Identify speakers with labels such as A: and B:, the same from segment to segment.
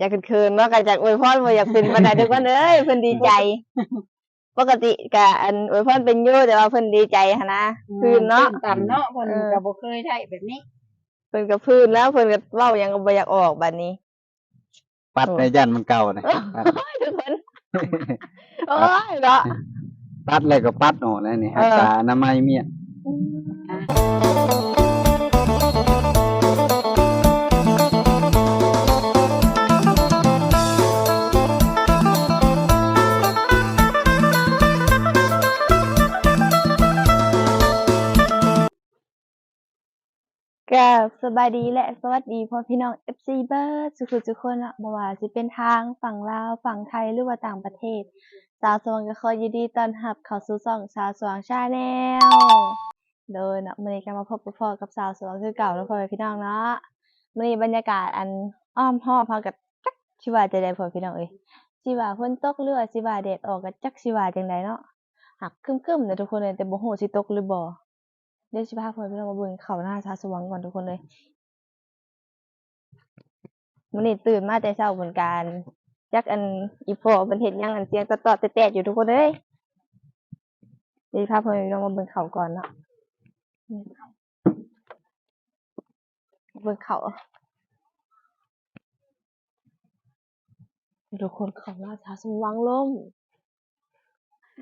A: อยากเขินๆเนาะก็จากอวยพรบ่อยากเป็นปานใดทุกคนเอ้ยเพิ่นดีใจปกติก็อันอวยพรเป็นอยู่แต่ว่าเพิ่นดีใจหันนะพื้นเนาะ
B: ต่ำเนาะเพิ่น
A: เออ
B: ก็บ่เคยได้แบบนี้
A: เพิ่นก็พื้นแล้วเพิ่นก็เว้าหยังก็บ่อยากออกบัดนี้
C: ปัดในยันมันเก่านะปัด
A: โอ้ยทุกคนโอ้ยเนาะ
C: ปัดเลยก็ปัดออกแล้วนี่
A: เออ
C: รักษาอนามัยเมีย
A: ก็สบายดีและสวัสดีพ่อพี่น้อง FC เบิร์ดสุขุทุกคนอะบ่ว่าสิเป็นทางฝั่งลาวฝั่งไทยหรือว่าต่างประเทศ สาวสวงก็ขอยินดีต้อนรับเข้าสู่ช่องสาวสวงชาแนลโดยเนาะมื้อนี้ก็มาพบกับพ่อกับสาวสวงคือเก่าแล้วพ่อพี่น้องเนาะมื้อนี้บรรยากาศอันอ้อมหอบพากับจักสิว่าจะได้พ่อพี่น้องเอ้ยสิว่าฝนตกหรือว่าสิว่าแดดออกก็จักสิว่าจังไดเนาะหักครึมๆเด้อทุกคนเลยแต่บ่ฮู้สิตกหรือบ่ เดี๋ยวสิพาพ่อแม่พี่น้องมาเบิ่งเขาหน้าชาสว่างก่อนทุกคนเลยมื้อนี้ตื่นมาแต่เช้าเหมือนกันจักอันอีพ่อเพิ่นเฮ็ดหยังอันเสียงตอดๆแตะๆอยู่ทุกคนเอ้ยเดี๋ยวสิพาพ่อแม่พี่น้องมาเบิ่งเขาก่อนเนาะเบิ่งเขาทุกคนเขาหน้าชาสว่างลม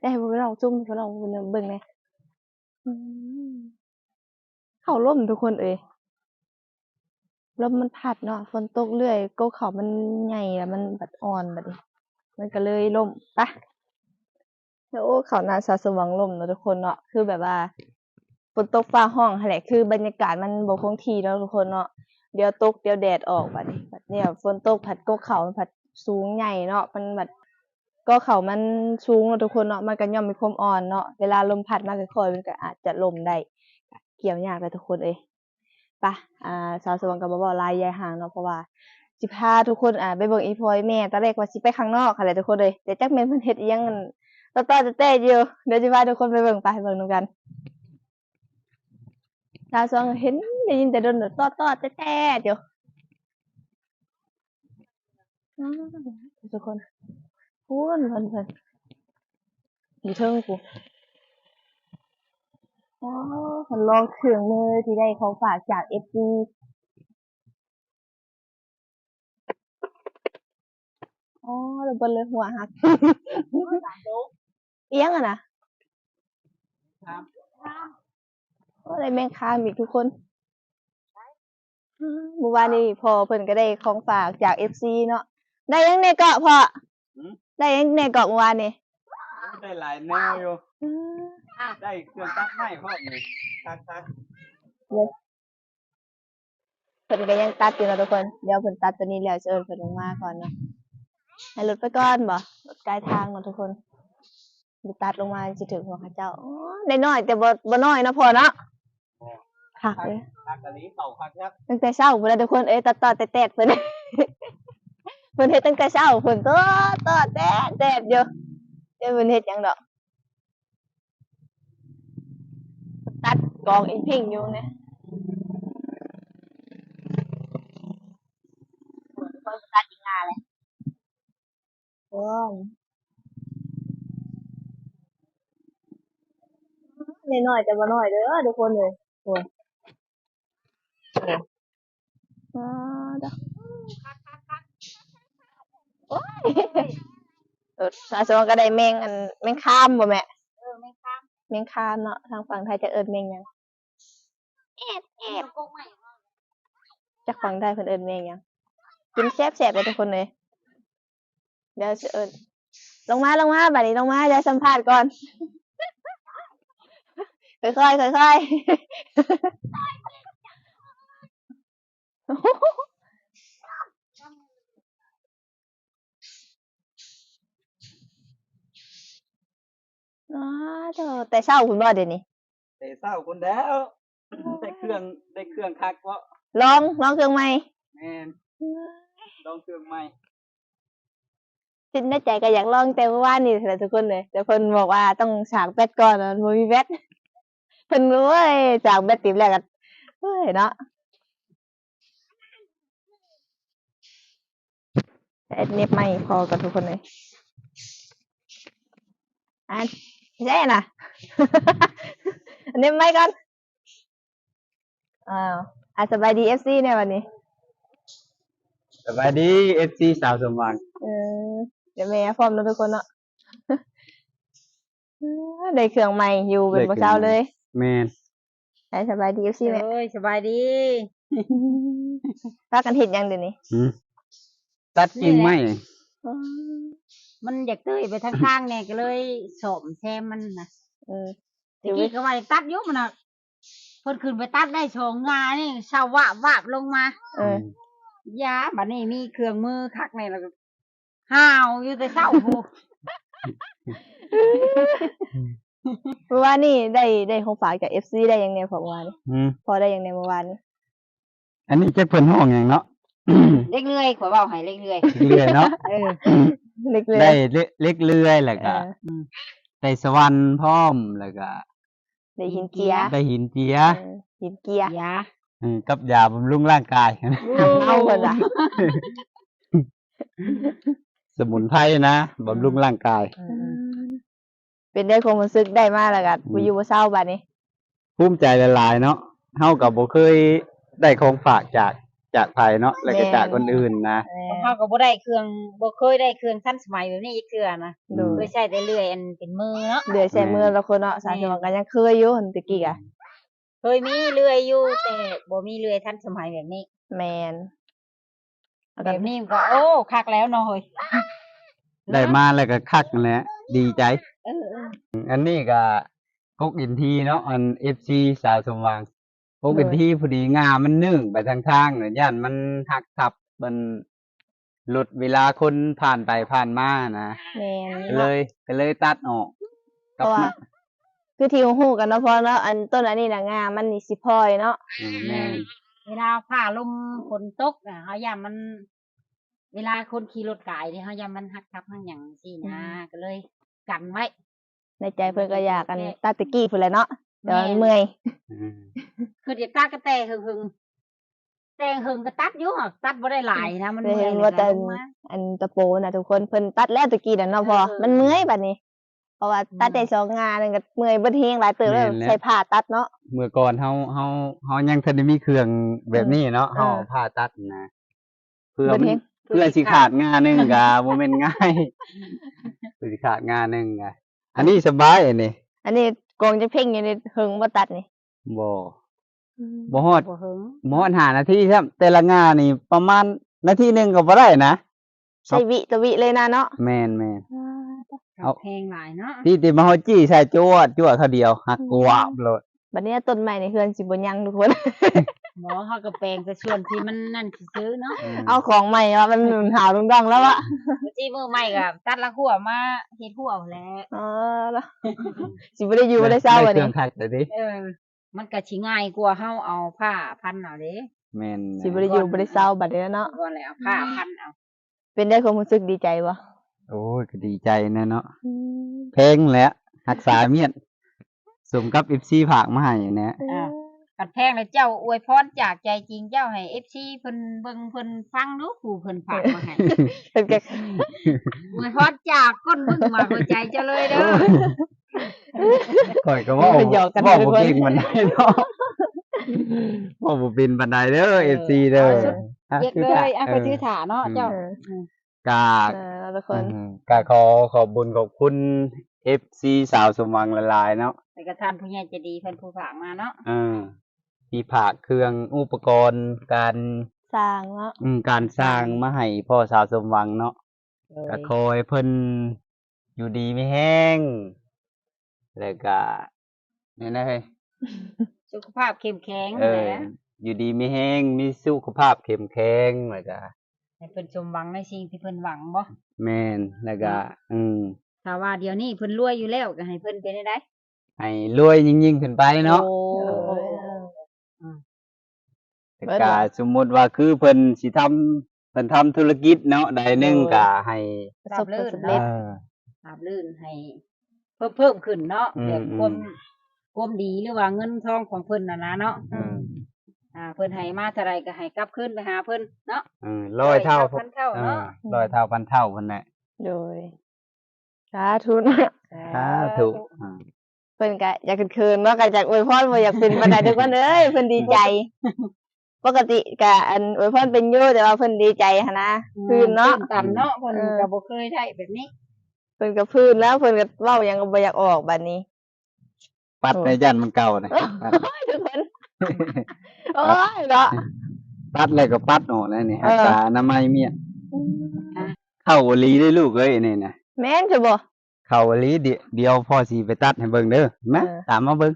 A: ได้พวกเราจุ่มพวกเราเบิ่งแหน่ อืม เขาล่มทุกคนเอ้ยลมมันพัดเนาะ ฝนตกเรื่อยก็เขามันใหญ่แล้วมันบัดอ่อนบัดนี้มันก็เลยล่มปะแล้วโอ้เขานาซาสว่างล่มเนาะทุกคนเนาะ คือแบบว่าฝนตกฟ้าห้องหั่นแหละ คือบรรยากาศมันบ่คงที่เนาะทุกคนเนาะ เดี๋ยวตกเดี๋ยวแดดออกบัดนี้บัดเนี่ยฝนตกผัดก็เขามันผัดสูงใหญ่เนาะ มันแบบ ก็เขามันสูงเนาะทุกคนเนาะมันก็ย่อมมีความอ่อนเนาะเวลาลมพัดมาค่อยๆมันก็อาจจะลมได้เกี่ยวยากเลยทุกคนเอ้ยปะอ่าสาวสวงกับบ่าวลายยายห่างเนาะเพราะว่าสิพาทุกคนอ่าไปเบิ่งอีพอยแม่ตอนแรกว่าสิไปข้างนอกค่ะแหละทุกคนเลยแต่จักแม่นเพิ่นเฮ็ดอีหยังต่อต่อๆเต้อยู่เดี๋ยวสิพาทุกคนไปเบิ่งไปเบิ่งนำกันสาวสวงเห็นได้ยินแต่โดนต่อต่อๆเต้อยู่อ้าวทุกคน พูนเพิ่นเพิ่นอยู่เทิงกูอ๋อผมลองเครื่องมือที่ได้ของฝากจากเอฟซีอ๋อระเบิดเลยหัวหัก เอียงอะนะ ครับอะไรแม่งคามอีกทุกคนอืมเมื่อวานนี้พอเพิ่นก็ได้ของฝากจากเอฟซีเนาะ ได้ยังในเกาะพอ ได้ยังในเกาะเมื่อวานนี่
C: ได้หลายแนวอยู่
A: อืม
C: ได้เครื่องตัดไม้พร้อมนี่ตัดตัด
A: เพิ่นก็ยังตัดอยู่นะทุกคน เดี๋ยวเพิ่นตัดตัวนี้แล้วจะเอิ้นเพิ่นลงมาก่อนเนาะให้รถไปก่อนบ่รถใกล้ทางเนาะทุกคนสิตัดลงมาสิถึงหัวเขาเจ้าอ๋อได้น้อยแต่บ่บ่น้อยเนาะพอเนาะคักเลย
C: ตัดกะลีเป่าคักยัก
A: ตั้งแต่เช้าพุ่นนะทุกคนเอ้ยตัดต่อแตะๆเพิ่นเพิ่น เฮ็ดตั้งแต่เช้าเพิ่นต่อต่อแตะแตะอยู่เดี๋ยวเพิ่นเฮ็ดหยังดอก ตัดกองอีพิงอยู่เนี่ยเพิ่นก็ตัดอีกงานเลยโอ้ยน้อยๆแต่บ่น้อยเด้อทุกคนเลยโอ้ยโอ้ยอ่าเด้อ โอ้ยเออสาสมก็ได้แมงอันแมงคามบ่แม่
B: เออไม่ข้าม
A: แมงคามเนาะทางฝั่งไทยจะเอิ้นแมงหยัง
B: แอบแอบกงใหม่
A: จากฝั่งไทยเพิ่นเอิ้นแมงหยังกินแซ่บๆเลยทุกคนเลยเดี๋ยวจะเอิ้นลงมาลงมาบัดนี้ลงมาเดี๋ยวสัมภาษณ์ก่อน ค่อยๆค่อยๆ อ๋อเด้อแต่เช้าคุณบ่เดี๋ยวนี้
C: แต่เศร้าคนแล้วได้เครื่องได้เครื่องคักเพราะ
A: ลองลองเครื่องใหม่
C: แม่นลองเครื่องใหม่
A: คิดในใจก็อยากลองแต่เมื่อวานนี่แหละทุกคนเลยแต่เพิ่นบอกว่าต้องฉากแบตก่อนอะมันบ่มีแบตเพิ่นรู้เว้ยจากแบตติดแล้วก็เฮ้ยเนาะแอดเน็บไม่พอกับทุกคนเลยอัน ไม่ใช่น่ะเน็บไม่ก่อนอ้าวอะสบายดีเอฟซีเนี่ยวันนี้
C: สบายดี FC สาวสมหวัง
A: เออเดี๋ยวแม่พร้อมแล้วทุกคนเนาะได้เครื่องใหม่อยู่เป็นประเช้าเลย
C: แม่น
A: ได้สบายดีเอฟซีแม่
B: โอ้ยสบายดี
A: พากันเห็นยังเดี๋ยวนี้
C: หืมตัดกิ่งไม้
B: มันอยากเตยไปทางข้างเนี่ยก็เลยสมแซมมันนะ
A: เออ
B: ตะกี้ก็ว่าจะตัดอยุมันน่ะเพิ่นขึ้นไปตัดได้โชงงานี่ชาววะวาบลงมา
A: เออ
B: ยาบัดนี้มีเครื่องมือคักในแล้วก็ห้าวอยู่แต่เช้าพู
A: เมื่อวานนี่ได้ได้ของฝากจากเอฟซีได้ยังเนี่ยของเมื่อวานนี้
C: อืม
A: พอได้ยังเนี่ยเมื่อวานนี้
C: อันนี้จะเพิ่นห้องหยังเนาะ
B: เล็กเลื่อยขอเบาให้เล็กเลื่อย
C: เลื่อยเนาะ
B: เออ
A: เล็กเลย
C: ได้เล็กเล็กเลื่อยแล้ว
A: เอ
C: ก็
A: อ
C: ได้สวรรค์พร้อมแล้วก็
A: ได้หินเกียร์
C: ได้หินเจีย
A: เออหินเกียร์
B: ยา
C: เออกับยาบำรุงร่างกาย
A: เอาเพิ่นอะ
C: สมุนไพรนะบำรุงร่างกาย
A: เป็นได้ความรู้สึกได้มากแล้วกัน
C: อืม
A: กูอยู่บ่เศร้าบัดนี้
C: ภูมิใจหลายๆเนาะเฮากับบ่เคยได้ของฝากจาก จากไผเนาะแล้วก็จากคนอื่นนะ
A: เออ
B: เขาก็บ่ได้เครื่องบ่เคยได้เครื่องทันสมัยแบบนี้อีกเทื่อนะ
A: ดู
B: เคยใช้แต่เลื่อยอันเป็นมือเนาะ
A: เดือยใส่มือแล้วคนเนาะสาวสมองกันยังเคยอยู่หั่นตะกี้อะ
B: เคยมีเลื่อยอยู่แต่บ่มีเลื่อยทันสมัยแบบนี้
A: แมนแล้ว
B: แบ
A: ก็
B: บนี้มันก็โอ้คักแล้วเนาะเฮ้ย
C: ได้มาแล้วก็คักนั่นแหละดีใจ
B: เออเออ
C: อันนี้ก็กกอินทีเนาะอัน FC สาวสมหวัง กกอินทีพอดีงามันนึ่งไปทางทางเนี่ยย่านมันหักทับมันหลุดเวลาคนผ่านไปผ่านมานะ
A: แมน
C: ก็เลยก็เลยตัดออก
A: เพราะว่า คือที่ฮู้กันเนาะเพราะเนาะอันต้นอันนี้น่ะงามันนี่สิพลอยเนาะ
C: อืมแม่น
B: เวลาฟ้าลมฝนตกอะเฮาย่ามัน เวลาคนขี่รถกายเนี่ยเฮาย่ามันหักทับทั้งหยังซี่นะก็เลย กันไว้
A: ในใจเพิ่นก็อยากกันตาตะกี้พุ่นแหละเนาะ แต่ว่ามันเมื่อย
C: อืม
B: คือเดี๋ยวตัดก็แต่หึงๆแต่หึงก็ตัดอยู่อะตัดบ่ได้หลายนะมัน
A: ได้
B: เมื่อย
A: เห็น
B: เลย
A: ว่าแต่
B: ก็ลงมา
A: อันตะโปน่ะทุกคนเพิ่นตัดแล้วตะกี้น่ะเนาะพอ
B: เออ
A: มันเมื่อยบัดนี้เพราะว่าตัดได้สองงานนึงก็เมื่อยเบิดเฮงหลายเติบแล้วใช้ผ้าตัดเนาะ
C: เมื่อก่อนเฮาเฮาเฮายังทันได้มีเครื่องแบบนี้เนาะ
A: เออ
C: เฮาผ่าตัดนะเพื่อ
A: เบิด
C: มัน
A: เฮง
C: เพื่อสิขาดงานหนึงก็บ่แม่นง่ายเพื่อสิขาดงานหนึงก็อันนี้สบายอันนี้
A: อันนี้ กองจะเพ่งอยู่ในหึงบ่ตัดนี่
C: บ่บ่ฮอด
B: บ่หึง
C: บ่ฮอด5นาทีครับแต่ละงานนี่ประมาณนาทีหนึงก็บ่ได้นะ
A: ใช้วิตะวิเลยนะเนาะ
C: แม่นแม่นเอา
B: แพงหลายเนาะ
C: ที่ติมาฮอดจี้ใส่จวดจวดเท่าเดียวหักกวาบโลด
A: บัดนี้ต้นใหม่ในเฮือนสิบ่ยังทุกคน
B: หมอเขาก็แปลงแต่ส่วนที่มันนั่นสิซื้อเนาะ
C: ม
A: เอาของใหม่ว่ามันหาวดังๆแล้วอะ
B: ที่มือใหม่ก็ตัดละหัวมาเฮ็ดหัวเอาแหล้ว
A: อ๋อแล้วสิบ่ได้อยู่บ่ได้เศร้า
C: ได้
A: วัน
C: เครื่
A: นี้
C: องคักแต่ดิ
B: เออมันก็สิง่ายกว่าเฮาเอาผ้าพันเอาเด้
C: แม่น
A: สิบ่ได้อยู่บ่ได้เศร้าบัดนี้เนาะ
B: ก่อนแล้วเอาผ้าพันเอา
A: เป็นได้ความรู้สึกดีใจบ่
C: โอ้ยก็ดีใจนะเนาะเพลงแหละรักษาเมียนสมกับ FC ผากมาให้นะ
B: อ่า กัดแพงแล้วเจ้าอวยพรจากใจจริงเจ้าให้ FC เพิ่นเบิ่งเพิ่นฟังดูผู้เพิ่นฝากมาให้
A: เป็นก็
B: อวยพรจากก้นบึ้งมาหัวใจเจ้าเลยเด้อ
C: ข่อยก็เว่า
A: เป็นหยอกกัน
C: เว่า
A: ทุก
C: บ่
A: คน
C: เก่งบันไดเนาะเว่าบ่เป็นบันไดเด้อ FC เด้อ
B: เฮ็ดเลยอะไปซื้อถาเนาะเจ้า
A: เออ
C: กา
A: เออแล้วทุกคน
C: อืมกาขอขอบบุญขอบคุณ FC สาวสมหวังละลายเนาะ
B: แต่ก็ท่านผู้ใหญ่ใจะดีเพิ่นผู้ฝากมาเนาะ
C: เออ ที่ผากเครื่องอุปกรณ์ การ
A: สร้างเนาะ
C: อืมการสร้างมาให้พ่อสาวสมหวังเนาะก็คอยเพิ่นอยู่ดีไม่แห้ง แล้วก็นี่นะเฮ้ย
B: สุขภาพเข้มแข็ง
C: เออ
B: แหละ
C: อยู่ดีไม่แห้งมีสุขภาพเข้มแข็งแล้วก็
B: ให้เพิ่นสมหวังในสิ่งที่เพิ่นหวังบ่
C: แม่นแล้วก็อืม
B: ถ้าว่าเดี๋ยวนี้เพิ่นรวยอยู่แล้วก็ให้เพิ่นเป็นได้ได้
C: ให้รวยยิ่งๆขึ้นไปเนาะ
A: โอ้
C: แต่
A: เบิด
C: ก็
A: ว่ะ
C: สมมุติว่าคือเพิ่นสิทำเพิ่นทำธุรกิจเนาะใดหนึง
A: เออ
C: ก็ให้
A: ประสบผลสำ
C: เอ
A: เร็จ
C: อ
B: ราบรื่นให้ เพิ่มเพิ่มขึ้นเนาะ
C: อืม
B: แบบ
C: อืม
B: ความความดีหรือว่าเงินทองของเพิ่นน่ะนะเนาะ
C: อืม
B: อ่า เพิ่นให้มาเท่าไรก็ให้กลับคืนไปหาเพิ่นเนาะ
C: เออร้อยเท่า
B: พันเท่า
C: เอ
B: เนาะ
C: อร้อยเท่าพันเท่าพันแหละ
A: โดยสาธุนะ
C: สาธุอ่า
A: เพิ่นก็อยากขึ้นคืนว่าก็จากอวยพรบ่อยากเป็นบันไดทุกคนเอ้ยเพิ่นดีใจ ปกติก็อันอวยพรเป็นอยู่แต่ว่าเพิ่นดีใจหันนะคืนเนาะ
B: ตื่ตันเนาะเพิ่น
A: เออ
B: ก็บ่เคยได้แบบนี้
A: เพิ่นก็พื้นแล้วเพิ่นก็เว้าหยังก็บ่อยากออกบัดนี้
C: ปัดในยันมันเก่านะปัด
A: ทุกคนโอ้ยเนาะ
C: ปัดเลยก็ปัดออกแล้วนี่
A: เออ
C: ตาอนามัยเมียเข้าอีหลีได้ลูกเอ้ยนี่นะ
A: แม่นจะบ่
C: เข้าอีหลีเดียวเดียวพ่อสิไปตัดให้เบิ่งเด้อมา
A: เออ
C: ตามมาเบิ่ง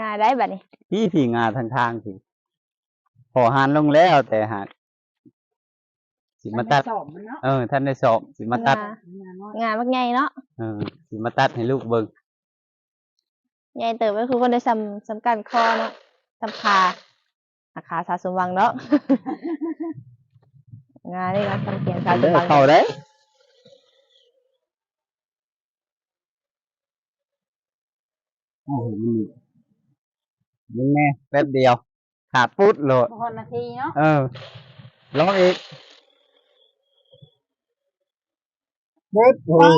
A: ง่ายได้บัดนี้
C: พี่พี่งาทางทางสิพ อหันลงแล้วแต่หากสิมาตัด
B: สอบมันเนาะ
C: เออ ท่านได้สอบสิมาตัด
A: งา
B: งานน้อย
A: งานมักใหญ่เนาะ
C: เออสิมาตัดให้ลูกเบิ่ง
A: ใหญ่เติบก็คือคนได้สำสำคัญคอเนาะสำคาอาคาสาสมหวังเนาะ งานนี่ก็สำเกียงสาสม
C: เด้อ
A: หวัง
C: เข้าได้โอ้โหนี่แม่แป๊บเดียว ขาดปุ๊ดโลด
B: บ่ฮอดนาทีเนาะ
C: เออลองอีกปุ๊ดโอ้ย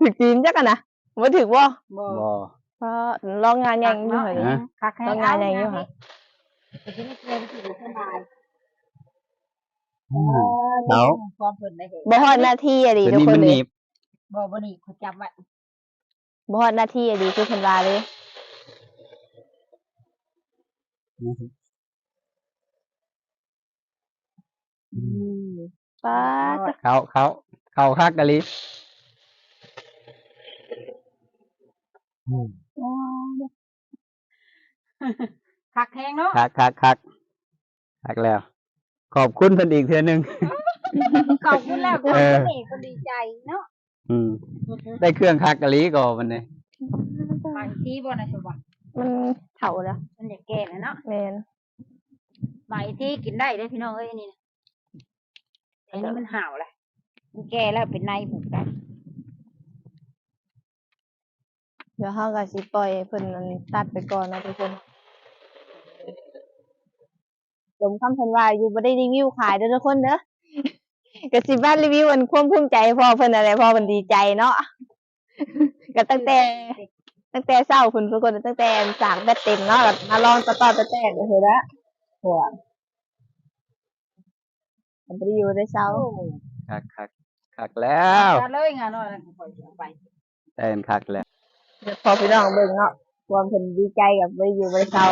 A: ถึกจีนจักกันนะบ่ถึกบ่
B: บ่
C: บ่
A: เพราะลองงานยังอยู่เหรอ
C: ฮะ
B: คักให้
A: ต้องงานอย่างนี้เหรอ
B: แต่ที่นี่เรียนสิสบาย
C: อืมเอา
B: ความเพิ่นได้เห็น
A: บ่ฮอดหน้าที่อะดิ
C: ตัว
A: ทุก
C: นี้
A: ค
C: มันน
A: เล
C: ห
A: ย
C: นีบ
B: บ่บ่นี่เขาจับไว้
A: บ่ฮอดหน้าที่อะดิคือเพิ่นว่าเลย ป้าด
C: เขาเขาเขาคักกะลิอืม
B: คักแฮงเนาะ
C: คักคักคักคักแล้ว ขอบคุณเพิ่นอีกเทื่อหนึง
B: ขอบคุณแล้วขอบ
C: เออ
B: คุณนี่ก็ดีใจเนาะ
C: อืม ได้เครื่องคักกะลิก่อนมันนี่
B: บางทีบ่นะสว่า
A: มันเฒ่าแล้ว
B: มันอยากแก่แล้วเนาะ
A: แม่น
B: บางทีกินได้เด้อพี่น้องเอ้ยอันนี้นะอันนี้มันห่าวแหละมันแก่แล้วเป็นในบุกได้
A: เดี๋ยวเฮาก็สิปล่อยเพิ่นอันตัดไปก่อนนะทุกคนสมคำเพิ่นว่าอยู่บ่ได้รีวิวขายเด้อทุกคนเด้อ ก็สิบ้านรีวิวอันความภูมิใจพ่อเพิ่นอะไรพ่อเพิ่นดีใจเนาะ ก็ตั้งแต่ ตั้งแต่เช้าคุณทุกคนตั้งแต่สากแบตเต็มเนาะแบบมาลองตะตอตะแตกเลยละหัวมันไปอยู่ได้เช้า
C: คักคักคักแล้ว
B: เอาเลยงานน้อยแล้วก็ปล่อยเอาไป
C: แต่นคักแล้ว
A: เดี๋ยวพอพี่น้องเบิ่งเนาะความเพิ่นดีใจกับไปอยู่ได้เช้า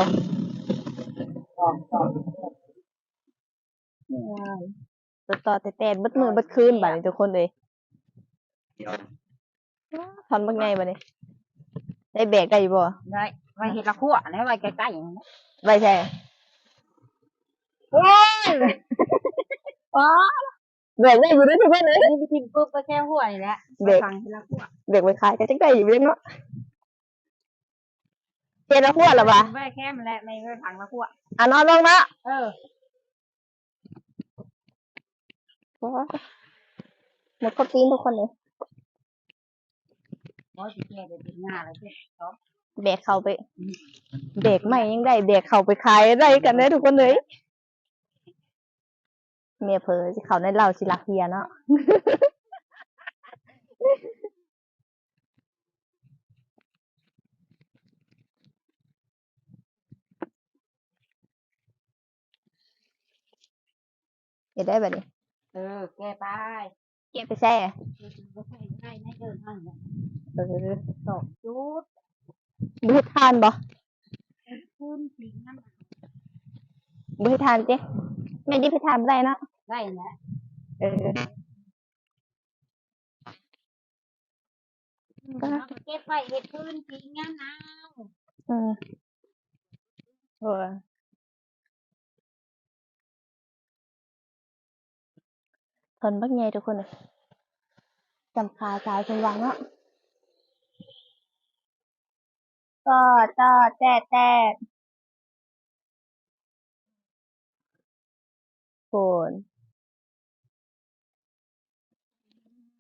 A: ตะตอตะแตกเบิดมือเบิดคืนบัดนี้ทุกคนเลยทอนบักไงบัดนี้ ได้แบกได้อยู่บ่
B: ได้ไว้เห็ดละคั่วนะไว้ใกล้ๆอย่างนี้
A: ไว้ใช่โอ้ยอ๋อแบกได้อยู่ด้วยทุกคนเลย
B: นี่ไปทิ้งปุ๊บไปแค่หัวนี่แหละ
A: เด็ก
B: ฟังเห็ดละคั่ว
A: เด็กไปขายก็จังได้อยู่เรื่องเนาะเจนละหัวหรอวะ
B: ไว้แค่มันแหละในไว้ฟังละคั่ว
A: อะนอนลงเนาะ
B: เออ
A: หมดครบตีนทุกคนเลย
B: เพราะสิแก่ไปเป็นงานแล้วสิเนาะ
A: แบกเขาไปแบกใหม่ยังได้แบกเขาไปขายได้กันได้ทุกคนเลยเมียเพอสิเขาในเหล่าชิลักเฮียเนาะเห็นได้แบบนี้
B: เออ แก่ไป
A: เก็บไปแช่
B: บ่ใช่ได้ในเดินทางเนี่ย
A: เออ
B: สองจุด
A: บุให้ทานบ่
B: คูณสิงน้ำ
A: บุให้ทานเจ๊ไม่ได้ไปทานไม่ได้เนาะ
B: ได้นะ
A: เออ
B: แล้วก็เก็บไว้เห็ดพื้นสิงน้ำหนาว
A: อืมโอ้ย ทนบักใหญ่ทุกคนเลยจำคาสาวชมวังเนาะก็ต่อแต่แต่โคน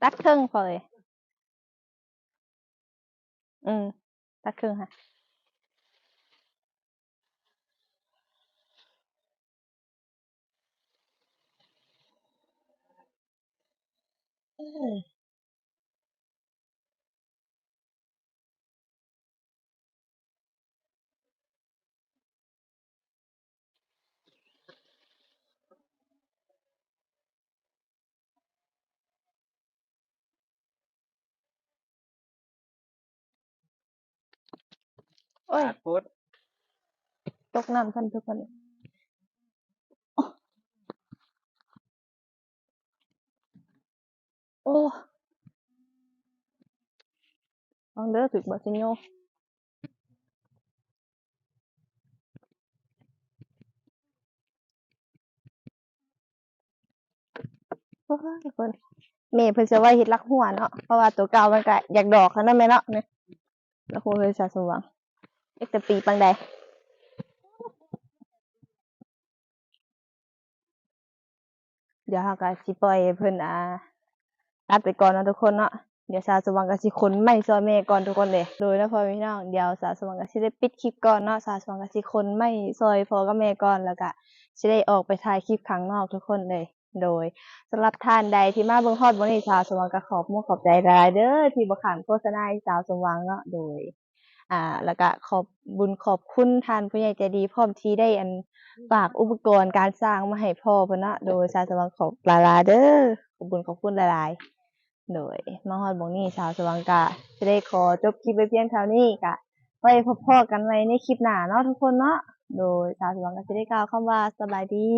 A: ตัดครึ่งพอเลย อืมตัดครึ่งค่ะ โอ้ย
C: ปาด
A: ตกน้ำทันทุกคน โอ้ลองเด้อถึกบอสิโยโอ้ยทุกคนเมย์เพิ่นจะไว้เฮ็ดลักหัวเนาะ เพราะว่าตัวเก่ามันก็อยากดอกแล้วนั่นแม่เนาะเนี่ยแล้วคงเคยสะสมหวังเอ็กแต่ปีปังใดเดี๋ยวเราก็สิปล่อยเพิ่นอ่า ตัดไปก่อนนะทุกคนเนาะเดี๋ยวสาวสว่างก็สิขนไม้ซอยแม่ก่อนทุกคนเลยโดยนะพ่อพี่น้องเดี๋ยวสาวสว่างก็สิได้ปิดคลิปก่อนเนาะสาวสว่างก็สิขนไม้ซอยพ่อกับแม่ก่อนแล้วก็สิได้ออกไปถ่ายคลิปข้างนอกทุกคนเลย โดยสำหรับท่านใดที่มาเบิ่งฮอดบ่นี้สาวสว่างก็ขอบมุกขอบใจหลายเด้อที่บ่ขานโฆษณาให้สาวสว่างเนาะโดยอ่าแล้วก็ขอบบุญขอบคุณท่านผู้ใหญ่ใจดีพร้อมที่ได้อันฝากอุปกรณ์การสร้างมาให้พ่อเพิ่นเนาะโดยชาวสว่างขอบลายๆเด้อขอบคุญขอบคุณหลายๆ โดยมาฮอดบงนี้ชาวสว่างกะจะได้ขอจบคลิปไปเพียงเท่านี้กะไว้พบพ่อกันไว้ในคลิปหน้าเนาะทุกคนเนาะโดยชาวสว่างกาจะได้กล่าวคำว่าสบายดี